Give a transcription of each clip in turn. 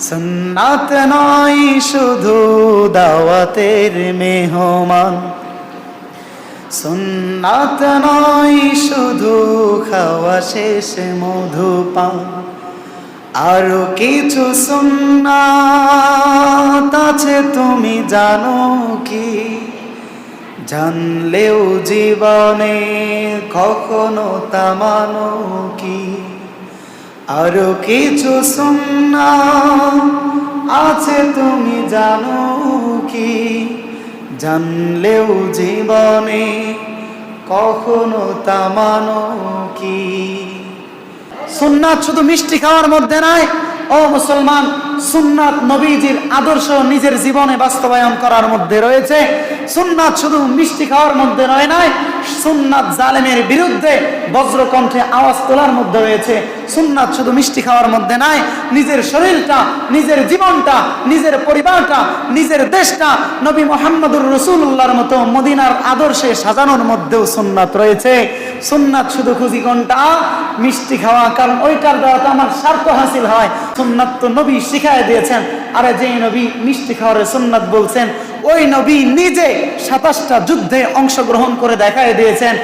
সুন্নাত নয় শুধু দাওয়াতের মেহমান। সুন্নাত নয় শুধু খাওয়া শেষে মধু পান আরও কিছু সুন্নাত আছে, তুমি জানো কি? জানলেও জীবনে কখনো তা মানো কি? আরও কিছু সুন্না আছে তুমি জানো কি? জানলেও জীবনে কখনো তা মানো কি? সুন্নাত শুধু মিষ্টি খাওয়ার মধ্যে নাই। ও মুসলমান সুন্নাত নবীজির আদর্শ নিজের জীবনে বাস্তবায়ন করার মধ্যে রয়েছে। সুন্নাত শুধু মিষ্টি খাওয়ার মধ্যে রয়ে নয়, সুন্নাত জালেমের বিরুদ্ধে বজ্রকণ্ঠে আওয়াজ তোলার মধ্যে রয়েছে। সুন্নাত শুধু মিষ্টি খাওয়ার মধ্যে নয়, নিজের শরীরটা, নিজের জীবনটা, নিজের পরিবারটা, নিজের দেশটা নবী মোহাম্মদুর রসুল্লাহর মতো মদিনার আদর্শে সাজানোর মধ্যেও সুন্নাত রয়েছে। সুন্নাত শুধু খুঁজি কোনটা মিষ্টি খাওয়া, কারণ ওইটার দ্বারা তো আমার স্বার্থ হাসিল হয়। সুন্নাত তো নবী শিখায় দিয়েছেন। আরে যে নবী মিষ্টি খাওয়ার সুন্নাত বলছেন, ওই নবী নিজে সাতাশটা যুদ্ধে অংশগ্রহণ করে দেখায় দিয়েছেন।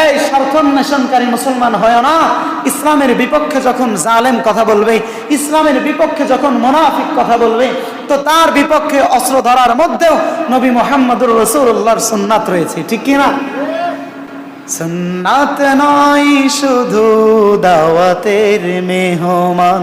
এই স্বার্থন্বেষণকারী মুসলমান হয় না। ইসলামের বিপক্ষে যখন জালেম কথা বলবে, ইসলামের বিপক্ষে যখন মোনাফিক কথা বলবে, তো তার বিপক্ষে অস্ত্র ধরার মধ্যেও নবী মোহাম্মদুর রসুল্লাহর সুন্নাত রয়েছে। ঠিক কিনা? সুন্নাত নয়, শুধু দাওয়াতের মেহমান।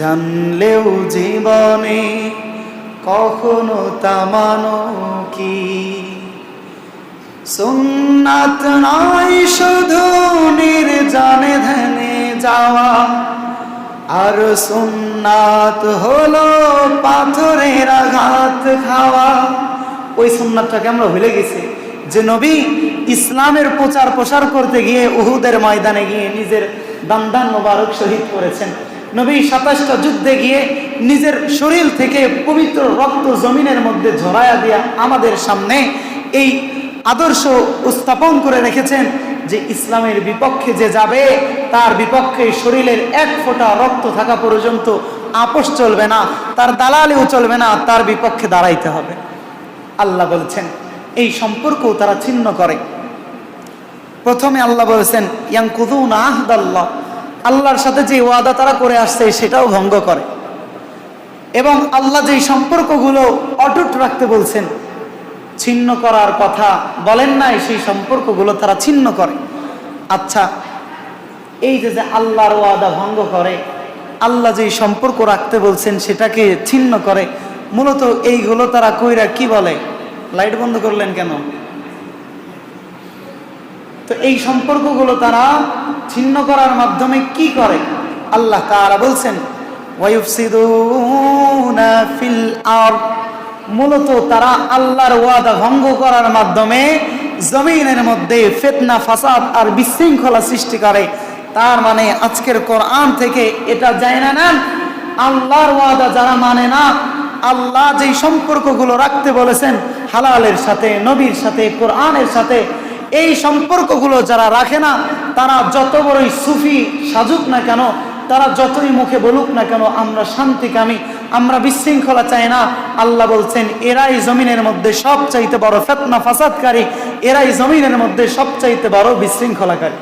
জানলেও জীবনে কখনো তা মানো কি? সুন্নাত নয় শুধু নির্জনে ধ্যানে যাওয়া, আর সুন্নাত হলো পাথরের আঘাত খাওয়া। ওই সুন্নাতটাকে আমরা ভুলে গেছি যে নবী ইসলামের প্রচার প্রসার করতে গিয়ে উহুদের ময়দানে গিয়ে নিজের দান্দান মোবারক শহীদ করেছেন। নবী সাতাশটা যুদ্ধে গিয়ে নিজের শরীর থেকে পবিত্র রক্ত জমিনের মধ্যে ঝরায়া দিয়া আমাদের সামনে এই আদর্শ উত্থাপন করে রেখেছেন যে ইসলামের বিপক্ষে যে যাবে, তার বিপক্ষে শরীরের এক ফোঁটা রক্ত থাকা পর্যন্ত আপোষ চলবে না, তার দালালিও চলবে না, তার বিপক্ষে দাঁড়াইতে হবে। আল্লাহ বলছেন, এই সম্পর্ক তারা ছিন্ন করে। প্রথমে আল্লাহ বলেছেন ইয়াং ইয়াংকুদুন আহদাল্লাহ। আল্লাহর সাথে যে ওয়াদা তারা করে আসছে, সেটাও ভঙ্গ করে। এবং আল্লাহ যেই সম্পর্কগুলো অটুট রাখতে বলছেন, ছিন্ন করার কথা বলেন নাই, সেই সম্পর্কগুলো তারা ছিন্ন করে। আচ্ছা এই যে যে আল্লাহর ওয়াদা ভঙ্গ করে, আল্লাহ যেই সম্পর্ক রাখতে বলছেন, সেটাকে ছিন্ন করে, মূলত এইগুলো তারা কইরা কি বলে? লাইট বন্ধ করলেন কেন? তো এই সম্পর্কগুলো তারা ছিন্ন করার মাধ্যমে কি করে? আল্লাহ তারা বলছেন ফিল আরদ। মূলত তারা আল্লাহর ওয়াদা ভঙ্গ করার মাধ্যমে জমিনের মধ্যে ফেতনা, ফাসাদ আর বিশৃঙ্খলা সৃষ্টি করে। তার মানে আজকের কোরআন থেকে এটা যায় না না। আল্লাহর ওয়াদা যারা মানে না, আল্লাহ যেই সম্পর্কগুলো রাখতে বলেছেন, হালালের সাথে, নবীর সাথে, কোরআনের সাথে এই সম্পর্কগুলো যারা রাখে না, তারা যত বড়ই সুফি সাজুক না কেন, তারা যতই মুখে বলুক না কেন, আমরা শান্তিকামী, আমরা বিশৃঙ্খলা চাই না। আল্লাহ বলছেন, এরাই জমিনের মধ্যে সবচাইতে বড় ফেতনা ফাসাদকারী, এরাই জমিনের মধ্যে সবচাইতে বড় বিশৃঙ্খলাকারী।